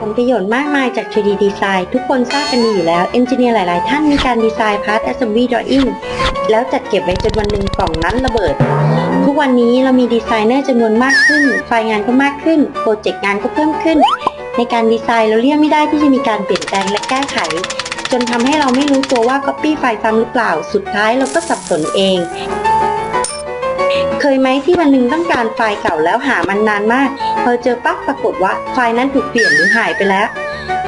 ผลประโยชน์มากมายจาก 3D Design ทุกคนทราบกันดีอยู่แล้ว เอนจิเนียร์หลาย ๆ ท่านมีการดีไซน์ Part Assembly Drawing แล้วจัดเก็บไว้จนวันหนึ่งกล่องนั้นระเบิด ทุกวันนี้เรามีดีไซเนอร์จำนวนมากขึ้น ไฟล์งานก็มากขึ้น โปรเจกต์งานก็เพิ่มขึ้น ในการดีไซน์เราเลี่ยงไม่ได้ที่จะมีการเปลี่ยนแปลงและแก้ไข จนทำให้เราไม่รู้ตัวว่า Copy ไฟล์ซ้ำหรือเปล่า สุดท้ายเราก็สับสนเอง ยไหมที่วันหนึ่งต้องการไฟล์เก่าแล้วหามันนานมาก พอเจอปั๊บปรากฏว่าไฟล์นั้นถูกเปลี่ยนหรือหายไปแล้ว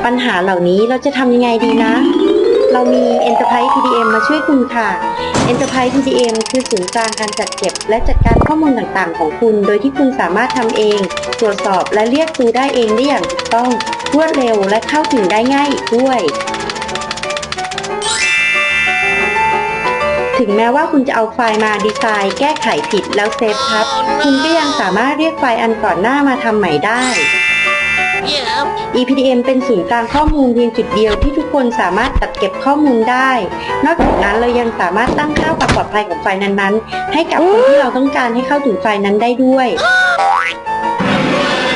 ปัญหาเหล่านี้เราจะทำยังไงดีนะ เรามี Enterprise PDM มาช่วยคุณค่ะ Enterprise PDM คือศูนย์กลางการจัดเก็บ และจัดการข้อมูลต่างๆ ของคุณ โดยที่คุณสามารถทำเอง ตรวจสอบและเรียกดูได้เองได้อย่างถูกต้อง รวดเร็วและเข้าถึงได้ง่ายอีกด้วย ถึงแม้ว่าคุณจะเอาไฟล์มาดีไซน์ แก้ไขผิดแล้วเซฟครับ คุณก็ยังสามารถเรียกไฟล์อันก่อนหน้ามาทำใหม่ได้ yep. EPDM เป็นศูนย์กลางข้อมูลเพียงจุดเดียวที่ทุกคนสามารถจัดเก็บข้อมูลได้ นอกจากนั้นเรายังสามารถตั้งค่าความปลอดภัยของไฟล์นั้นๆ ให้กับคนที่เราต้องการให้เข้าถึงไฟล์นั้นได้ด้วย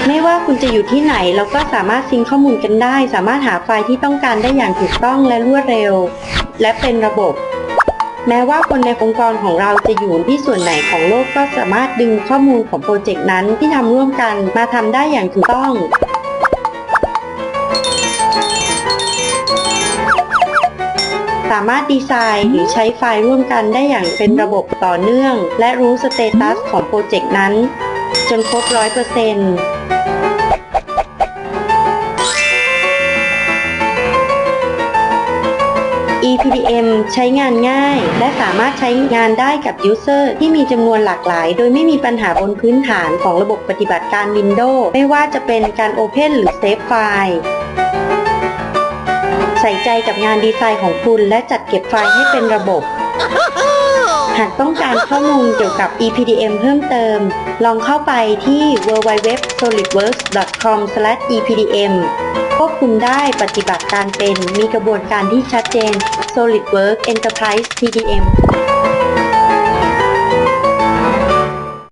ไม่ว่าคุณจะอยู่ที่ไหนเราก็สามารถซิงข้อมูลกันได้ สามารถหาไฟล์ที่ต้องการได้อย่างถูกต้องและรวดเร็ว และเป็นระบบ แม้ว่าคนในองค์กรของเราจะอยู่ที่ส่วนไหนของโลกก็สามารถดึงข้อมูลของโปรเจกต์นั้นที่ทำร่วมกันมาทำได้อย่างถูกต้องสามารถดีไซน์หรือใช้ไฟล์ร่วมกันได้อย่างเป็นระบบต่อเนื่อง และรู้สเตตัสของโปรเจกต์นั้น จนครบร้อยเปอร์เซ็นต์ PDM ใช้งานง่าย และสามารถใช้งานได้กับยูเซอร์ที่มีจำนวนหลากหลาย โดยไม่มีปัญหาบนพื้นฐานของระบบปฏิบัติการ Windows ไม่ว่าจะเป็นการ Open หรือ Save ไฟล์ใส่ใจกับงานดีไซน์ของคุณ และจัดเก็บไฟล์ให้เป็นระบบ หากต้องการข้อมูลเกี่ยวกับ EPDM เพิ่มเติม ลองเข้าไปที่ www.solidworks.com/epdm ควบคุมได้ปฏิบัติการเป็นมีกระบวนการที่ชัดเจน SolidWorks Enterprise PDM